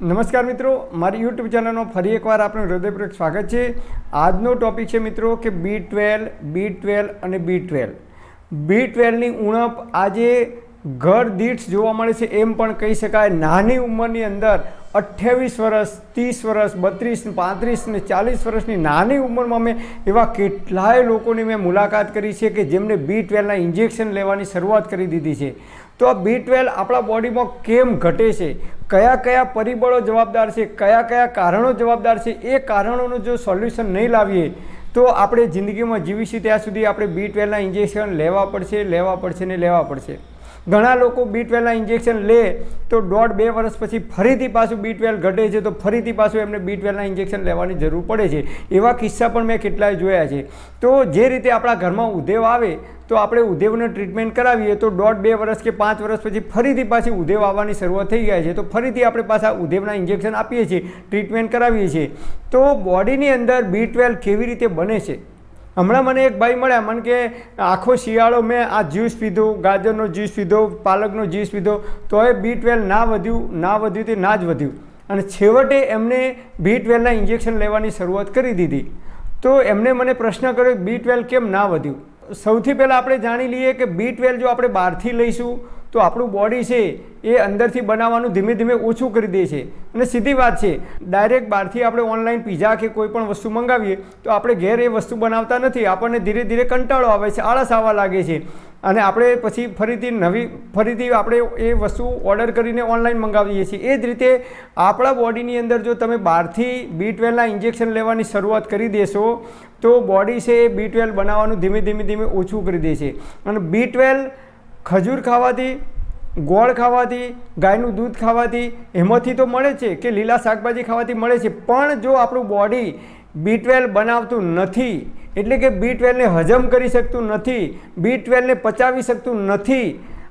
નમસ્કાર મિત્રો, મારી યુટ્યુબ ચેનલનો ફરી એકવાર આપનું હૃદયપૂર્વક સ્વાગત છે. આજનો ટોપિક છે મિત્રો કે બી ટ્વેલ્વ બી ટ્વેલ્વ અને બી ટ્વેલ્વ બી ટ્વેલ્વની ઉણપ આજે ઘર દીઠ જોવા મળે છે એમ પણ કહી શકાય. નાની ઉંમરની અંદર અઠ્યાવીસ વર્ષ, ત્રીસ વર્ષ, બત્રીસ, પાંત્રીસ ને ચાલીસ વર્ષની નાની ઉંમરમાં મેં એવા કેટલાય લોકોની મેં મુલાકાત કરી છે કે જેમને બી ટ્વેલ્વના ઇન્જેક્શન લેવાની શરૂઆત કરી દીધી છે. તો આ બી ટ્વેલ્વ આપણા બોડીમાં કેમ ઘટે છે? કયા કયા પરિબળો જવાબદાર છે? કયા કયા કારણો જવાબદાર છે? એ કારણોનું જો સોલ્યુશન નહીં લાવીએ, તો આપણે જિંદગીમાં જીવીશું ત્યાં સુધી આપણે બી ટ્વેલ્વના ઇન્જેક્શન લેવા પડશે લેવા પડશે ને લેવા પડશે. ઘણા લોકો બી ટ્વેલ્વના ઇન્જેક્શન લે તો દોઢ બે વર્ષ પછી ફરીથી પાછું બી ટ્વેલ્વ ઘટે છે તો ફરીથી પાછું એમને બી ટ્વેલ્વના ઇન્જેક્શન લેવાની જરૂર પડે છે. એવા કિસ્સા પણ મેં કેટલાય જોયા છે. તો જે રીતે આપણા ઘરમાં ઉદેવ આવે તો આપણે ઉદેવને ટ્રીટમેન્ટ કરાવીએ તો દોઢ બે વર્ષ કે પાંચ વર્ષ પછી ફરીથી પાછી ઉદેવ આવવાની શરૂઆત થઈ જાય છે. તો ફરીથી આપણે પાછા ઉદેવના ઇન્જેક્શન આપીએ છીએ ટ્રીટમેન્ટ કરાવીએ છીએ. તો બોડીની અંદર બી ટ્વેલ્વ કેવી રીતે બને છે? હમણાં મને એક ભાઈ મળ્યા, મને કે આખો શિયાળો મેં આ જ્યુસ પીધો, ગાજરનો જ્યુસ પીધો, પાલકનો જ્યુસ પીધો, તોય બી ટ્વેલ્વ ના વધ્યું ના વધ્યું તે ના જ વધ્યું. અને છેવટે એમને બી ટ્વેલ્વના ઇન્જેક્શન લેવાની શરૂઆત કરી દીધી. તો એમને મને પ્રશ્ન કર્યો બી ટ્વેલ્વ કેમ ના વધ્યું? સૌથી પહેલાં આપણે જાણી લઈએ કે બી ટ્વેલ્વ જો આપણે બહારથી લઈશું તો આપણું બોડી છે એ અંદરથી બનાવવાનું ધીમે ધીમે ઓછું કરી દે છે. અને સીધી વાત છે ડાયરેક્ટ બહારથી આપણે ઓનલાઈન પીઝા કે કોઈ પણ વસ્તુ મંગાવીએ, તો આપણે ઘેર એ વસ્તુ બનાવતા નથી. આપણને ધીરે ધીરે કંટાળો આવે છે, આળસ આવવા લાગે છે. અને આપણે પછી ફરીથી નવી, ફરીથી આપણે એ વસ્તુ ઓર્ડર કરીને ઓનલાઈન મંગાવીએ છીએ. એ જ રીતે આપણા બોડીની અંદર જો તમે બહારથી બી ટ્વેલ્વના ઇન્જેક્શન લેવાની શરૂઆત કરી દેશો, તો બોડી છે એ બી ટ્વેલ્વ બનાવવાનું ધીમે ધીમે ધીમે ઓછું કરી દે છે. અને બી ટ્વેલ્વ ખજૂર ખાવાથી, ગોળ ખાવાથી, ગાયનું દૂધ ખાવાથી એમાંથી તો મળે છે કે લીલા શાકભાજી ખાવાથી મળે છે. પણ જો આપણું બોડી બી ટ્વેલ્વ બનાવતું નથી, એટલે કે બી ટ્વેલ્વને હજમ કરી શકતું નથી બી ટ્વેલ્વને પચાવી શકતું નથી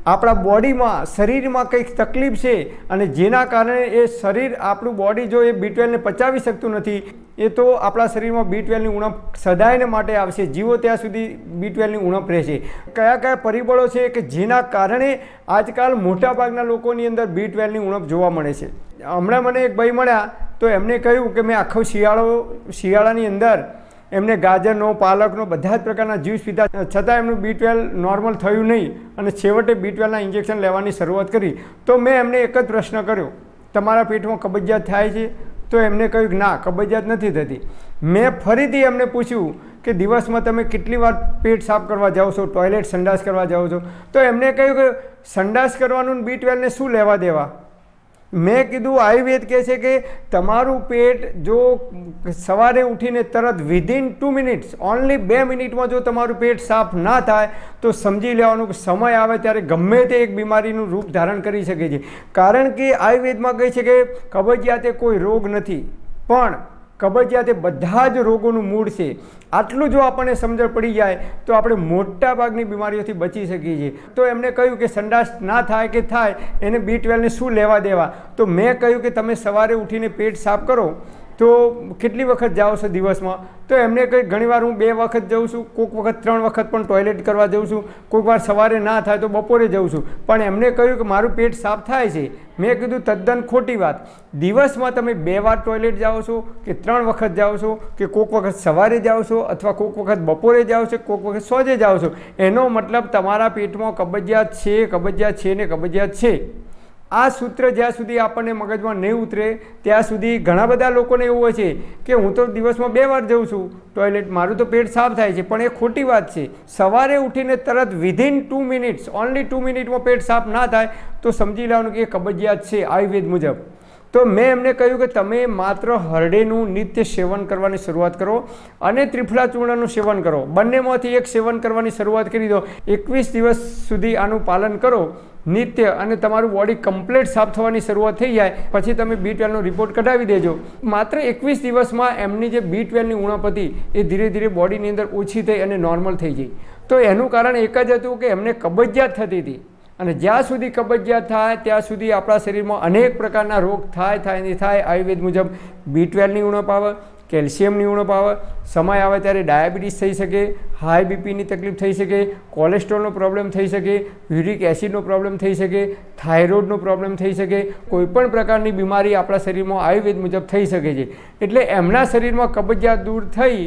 આપણા બોડીમાં, શરીરમાં કંઈક તકલીફ છે અને જેના કારણે એ શરીર આપણું બોડી જો એ બી ટ્વેલ્વને પચાવી શકતું નથી, એ તો આપણા શરીરમાં બી ટ્વેલ્વની ઉણપ સદાયને માટે આવશે. જીવો ત્યાં સુધી બી ટ્વેલ્વની ઉણપ રહેશે. કયા કયા પરિબળો છે કે જેના કારણે આજકાલ મોટાભાગના લોકોની અંદર બી ટ્વેલ્વની ઉણપ જોવા મળે છે? હમણાં મને એક ભાઈ મળ્યા, તો એમને કહ્યું કે મેં આખો શિયાળો, શિયાળાની અંદર એમને ગાજરનો, પાલકનો, બધા જ પ્રકારના જ્યુસ પીધા છતાં એમનું બી ટ્વેલ્વ નોર્મલ થયું નહીં અને છેવટે બી ટ્વેલ્વના ઇન્જેક્શન લેવાની શરૂઆત કરી. તો મેં એમને એક જ પ્રશ્ન કર્યો. તમારા પેટમાં કબજિયાત થાય છે? તો એમને કહ્યું ના, કબજિયાત નથી થતી. મેં ફરીથી એમને પૂછ્યું કે દિવસમાં તમે કેટલી વાર પેટ સાફ કરવા જાઓ છો, ટોયલેટ સંડાસ કરવા જાઓ છો? તો એમને કહ્યું કે સંડાસ કરવાનું બી ટ્વેલ્વને શું લેવા દેવા? મેં કીધું, આયુર્વેદ કહે છે કે તમારું પેટ જો સવારે ઉઠીને તરત વિધિન ટુ મિનિટ્સ ઓનલી બે મિનિટમાં જો તમારું પેટ સાફ ના થાય, તો સમજી લેવાનું કે સમય આવે ત્યારે ગમે તે એક બીમારીનું રૂપ ધારણ કરી શકે છે. કારણ કે આયુર્વેદમાં કહે છે કે કબજિયાત કોઈ રોગ નથી. પણ કબજિયાત એ બધા જ રોગોનું મૂળ છે. આટલું જો આપણને સમજણ પડી જાય, તો આપણે મોટા ભાગની બીમારીઓથી બચી શકીએ છીએ. તો એમણે કહ્યું કે સંડાસ ના થાય કે થાય, એને બી ટ્વેલ્વને શું લેવા દેવા? તો મેં કહ્યું કે તમે સવારે ઉઠીને પેટ સાફ કરો તો કેટલી વખત જાઓ છો દિવસમાં? તો એમને કંઈ ઘણીવાર હું બે વખત જાઉં છું, કોઈક વખત ત્રણ વખત પણ ટોયલેટ કરવા જાઉં છું, કોઈક વાર સવારે ના થાય તો બપોરે જાઉં છું. પણ એમને કહ્યું કે મારું પેટ સાફ થાય છે. મેં કીધું, તદ્દન ખોટી વાત. દિવસમાં તમે બે વાર ટોયલેટ જાઓ છો કે ત્રણ વખત જાઓ છો કે કોઈક વખત સવારે જાઓ છો અથવા કોઈક વખત બપોરે જાઓ છો, કોઈક વખત સોજે જાઓ છો? એનો મતલબ તમારા પેટમાં કબજિયાત છે કબજિયાત છે ને કબજિયાત છે. આ સૂત્ર જ્યાં સુધી આપણને મગજમાં નહીં ઉતરે, ત્યાં સુધી ઘણા બધા લોકોને એવું હોય છે કે હું તો દિવસમાં બે વાર જઉં છું ટોયલેટ મારું તો પેટ સાફ થાય છે, પણ એ ખોટી વાત છે. સવારે ઉઠીને તરત within two minutes only two મિનિટમાં પેટ સાફ ના થાય, તો સમજી લેવાનું કે એ કબજિયાત છે, આયુર્વેદ મુજબ. તો મેં એમને કહ્યું કે તમે માત્ર હરડેનું નિત્ય સેવન કરવાની શરૂઆત કરો અને ત્રિફળા ચૂર્ણનું સેવન કરો. બંનેમાંથી એક સેવન કરવાની શરૂઆત કરી દો. એકવીસ દિવસ સુધી આનું પાલન કરો. નિત્ય અને તમારું બોડી કમ્પ્લીટ સાફ થવાની શરૂઆત થઈ જાય. પછી તમે બી ટ્વેલ્વનો રિપોર્ટ કઢાવી દેજો. માત્ર એકવીસ દિવસમાં એમની જે બી ટ્વેલ્વની ઉણપ હતી એ ધીરે ધીરે બોડીની અંદર ઓછી થઈ અને નોર્મલ થઈ ગઈ. તો એનું કારણ એક જ હતું કે એમને કબજિયાત થતી હતી. અને જ્યાં સુધી કબજિયાત થાય, ત્યાં સુધી આપણા શરીરમાં અનેક પ્રકારના રોગ થાય થાય ને થાય, આયુર્વેદ મુજબ બી ટ્વેલ્વની ઉણપ આવે કેલ્શિયમની ઉણપ આવે, સમય આવે ત્યારે ડાયાબિટીસ થઈ શકે, હાઈ બીપીની તકલીફ થઈ શકે કોલેસ્ટ્રોલનો પ્રોબ્લેમ થઈ શકે યુરિક એસિડનો પ્રોબ્લેમ થઈ શકે થાઇરોઇડનો પ્રોબ્લેમ થઈ શકે, કોઈપણ પ્રકારની બીમારી આપણા શરીરમાં આયુર્વેદ મુજબ થઈ શકે છે. એટલે એમના શરીરમાં કબજિયાત દૂર થઈ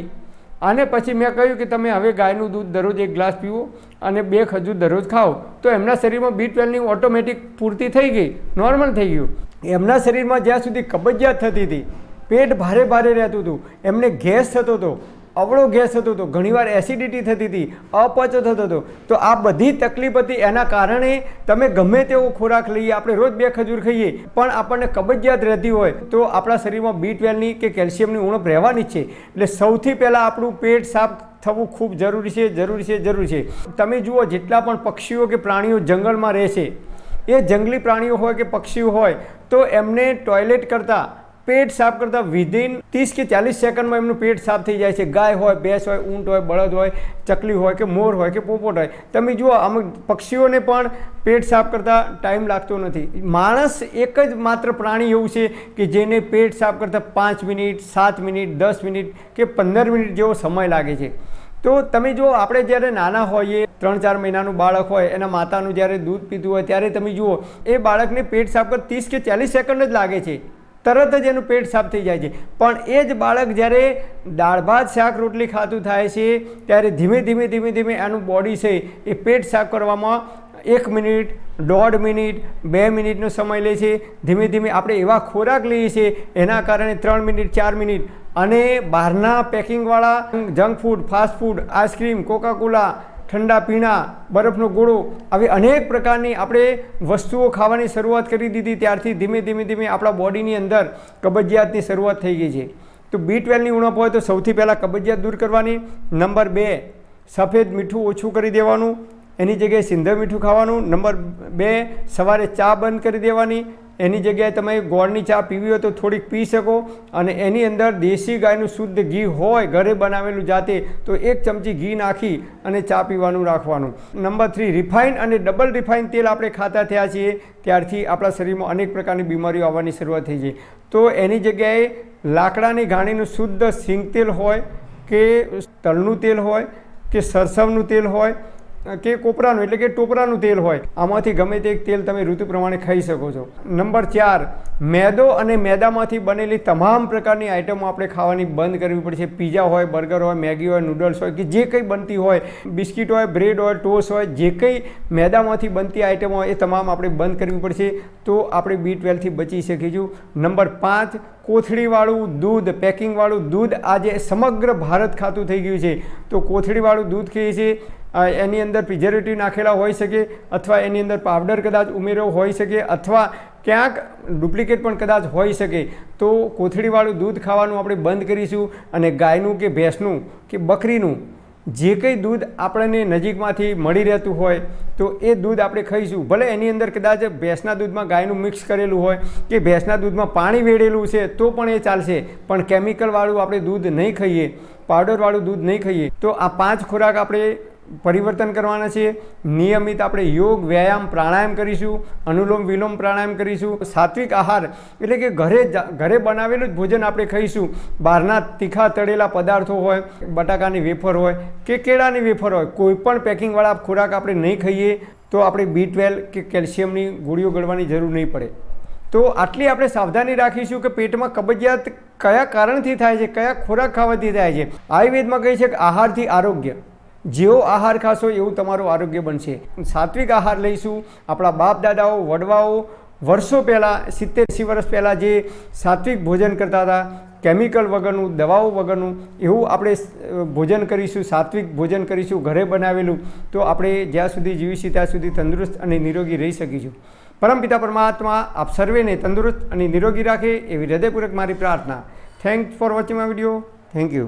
અને પછી મેં કહ્યું કે તમે હવે ગાયનું દૂધ દરરોજ એક ગ્લાસ પીવો અને બે ખજૂર દરરોજ ખાઓ. તો એમના શરીરમાં બી ટ્વેલ્વની ઓટોમેટિક પૂર્તિ થઈ ગઈ નોર્મલ થઈ ગયું. એમના શરીરમાં જ્યાં સુધી કબજિયાત થતી હતી, પેટ ભારે ભારે રહેતું હતું, એમને ગેસ થતો હતો. અવળો ગેસ હતો. ઘણીવાર એસિડિટી થતી હતી, અપચો થતો હતો. તો આ બધી તકલીફ હતી. એના કારણે તમે ગમે તેવો ખોરાક લઈએ, આપણે રોજ બે ખજૂર ખાઈએ, પણ આપણને કબજિયાત રહેતી હોય તો આપણા શરીરમાં બી ટ્વેલ્વની કે કેલ્શિયમની ઉણપ રહેવાની જ છે. એટલે સૌથી પહેલાં આપણું પેટ સાફ થવું ખૂબ જરૂરી છે જરૂરી છે જરૂરી છે. તમે જુઓ, જેટલા પણ પક્ષીઓ કે પ્રાણીઓ જંગલમાં રહે છે, એ જંગલી પ્રાણીઓ હોય કે પક્ષીઓ હોય, તો એમને ટોયલેટ કરતાં પેટ સાફ કરતાં વિધિન ત્રીસ કે ચાલીસ સેકન્ડમાં એમનું પેટ સાફ થઈ જાય છે. ગાય હોય, ભેંસ હોય, ઊંટ હોય, બળદ હોય, ચકલી હોય કે મોર હોય કે પોપટ હોય. તમે જુઓ અમુક પક્ષીઓને પણ પેટ સાફ કરતાં ટાઈમ લાગતો નથી. માણસ એક જ માત્ર પ્રાણી એવું છે કે જેને પેટ સાફ કરતાં પાંચ મિનિટ, સાત મિનિટ, દસ મિનિટ કે પંદર મિનિટ જેવો સમય લાગે છે. તો તમે જો આપણે જ્યારે નાના હોઈએ, ત્રણ ચાર મહિનાનું બાળક હોય, એના માતાનું જ્યારે દૂધ પીતું હોય, ત્યારે તમે જુઓ, એ બાળકને પેટ સાફ કર ત્રીસ કે ચાલીસ સેકન્ડ જ લાગે છે. તરત જ એનું પેટ સાફ થઈ જાય છે. પણ એ જ બાળક જ્યારે દાળ ભાત, શાક, રોટલી ખાતું થાય છે, ત્યારે ધીમે ધીમે ધીમે ધીમે એનું બોડી છે એ પેટ સાફ કરવામાં એક મિનિટ, દોઢ મિનિટ, બે મિનિટનો સમય લે છે. ધીમે ધીમે આપણે એવા ખોરાક લઈએ છીએ, એના કારણે ત્રણ મિનિટ, ચાર મિનિટ અને બહારના પેકિંગવાળા junk food fast food ice cream Coca Cola ઠંડા પીણા, બરફનો ગોળો, આવી અનેક પ્રકારની આપણે વસ્તુઓ ખાવાની શરૂઆત કરી દીધી. ત્યારથી ધીમે ધીમે ધીમે આપણા બોડીની અંદર કબજિયાતની શરૂઆત થઈ ગઈ છે. તો બી ટ્વેલ્વની ઉણપ હોય તો સૌથી પહેલાં કબજિયાત દૂર કરવાની. નંબર બે, સફેદ મીઠું ઓછું કરી દેવાનું. એની જગ્યાએ સિંધર મીઠું ખાવાનું. નંબર બે, સવારે ચા બંધ કરી દેવાની. એની જગ્યાએ તમે ગોળની ચા પીવી હોય તો થોડીક પી શકો અને એની અંદર દેશી ગાયનું શુદ્ધ ઘી હોય, ઘરે બનાવેલું જાતે, તો એક ચમચી ઘી નાખી અને ચા પીવાનું રાખવાનું. નંબર થ્રી, રિફાઇન અને ડબલ રિફાઇન તેલ આપણે ખાતા થયા છીએ. ત્યારથી આપણા શરીરમાં અનેક પ્રકારની બીમારીઓ આવવાની શરૂઆત થઈ છે. તો એની જગ્યાએ લાકડાની ઘાણીનું શુદ્ધ સિંગ તેલ હોય કે તલનું તેલ હોય કે સરસવનું તેલ હોય કે કોપરાનું, એટલે કે ટોપરાનું તેલ હોય. આમાંથી ગમે તે એક તેલ તમે ઋતુ પ્રમાણે ખાઈ શકો છો. નંબર ચાર, મેદો અને મેદામાંથી બનેલી તમામ પ્રકારની આઇટમો આપણે ખાવાની બંધ કરવી પડશે. પીઝા હોય, બર્ગર હોય, મેગી હોય, નૂડલ્સ હોય, કે જે કંઈ બનતી હોય, બિસ્કિટ હોય, બ્રેડ હોય ટોસ હોય, જે કંઈ મેદામાંથી બનતી આઇટમો હોય, એ તમામ આપણે બંધ કરવી પડશે. તો આપણે બી ટ્વેલ્વથી બચી શકીશું. નંબર પાંચ, કોથળીવાળું દૂધ, પેકિંગવાળું દૂધ આજે સમગ્ર ભારત ખાતું થઈ ગયું છે. તો કોથળીવાળું દૂધ કહીએ છીએ એની અંદર પ્રિઝર્વેટિવ નાખેલા હોઈ શકે અથવા એની અંદર પાવડર કદાચ ઉમેર્યો હોઈ શકે અથવા ક્યાંક ડુપ્લિકેટ પણ કદાચ હોઈ શકે. તો કોથળીવાળું દૂધ ખાવાનું આપણે બંધ કરીશું અને ગાયનું કે ભેંસનું કે બકરીનું જે કંઈ દૂધ આપણને નજીકમાંથી મળી રહેતું હોય તો એ દૂધ આપણે ખાઈશું. ભલે એની અંદર કદાચ ભેંસના દૂધમાં ગાયનું મિક્સ કરેલું હોય કે ભેંસના દૂધમાં પાણી વેળેલું છે તો પણ એ ચાલશે. પણ કેમિકલવાળું આપણે દૂધ નહીં ખાઈએ પાવડરવાળું દૂધ નહીં ખાઈએ તો આ પાંચ ખોરાક આપણે પરિવર્તન કરવાના છે નિયમિત આપણે યોગ, વ્યાયામ, પ્રાણાયામ કરીશું, અનુલોમ, વિલોમ પ્રાણાયામ કરીશું. સાત્વિક આહાર એટલે કે ઘરે ઘરે બનાવેલું જ ભોજન આપણે ખાઈશું. બહારના તીખા તળેલા પદાર્થો હોય, બટાકાની વેફર હોય કે કેળાની વેફર હોય, કોઈ પણ પેકિંગવાળા ખોરાક આપણે નહીં ખાઈએ તો આપણે બી ટ્વેલ્વ કે કેલ્શિયમની ગોળીઓ ગળવાની જરૂર નહીં પડે. તો આટલી આપણે સાવધાની રાખીશું કે પેટમાં કબજિયાત કયા કારણથી થાય છે, કયા ખોરાક ખાવાથી થાય છે. આયુર્વેદમાં કહે છે કે આહારથી આરોગ્ય. જેવો આહાર ખાશો એવું તમારું આરોગ્ય બનશે. સાત્વિક આહાર લઈશું. આપણા બાપ દાદાઓ, વડવાઓ વર્ષો પહેલાં, સિત્તેર, એંસી વર્ષ પહેલાં જે સાત્વિક ભોજન કરતા હતા, કેમિકલ વગરનું, દવાઓ વગરનું, એવું આપણે ભોજન કરીશું, સાત્વિક ભોજન કરીશું, ઘરે બનાવેલું, તો આપણે જ્યાં સુધી જીવીશું ત્યાં સુધી તંદુરસ્ત અને નિરોગી રહી શકીશું. પરમપિતા પરમાત્મા, આપ સર્વેને તંદુરસ્ત અને નિરોગી રાખે એવી હૃદયપૂર્વક મારી પ્રાર્થના. Thank for watching my video thank you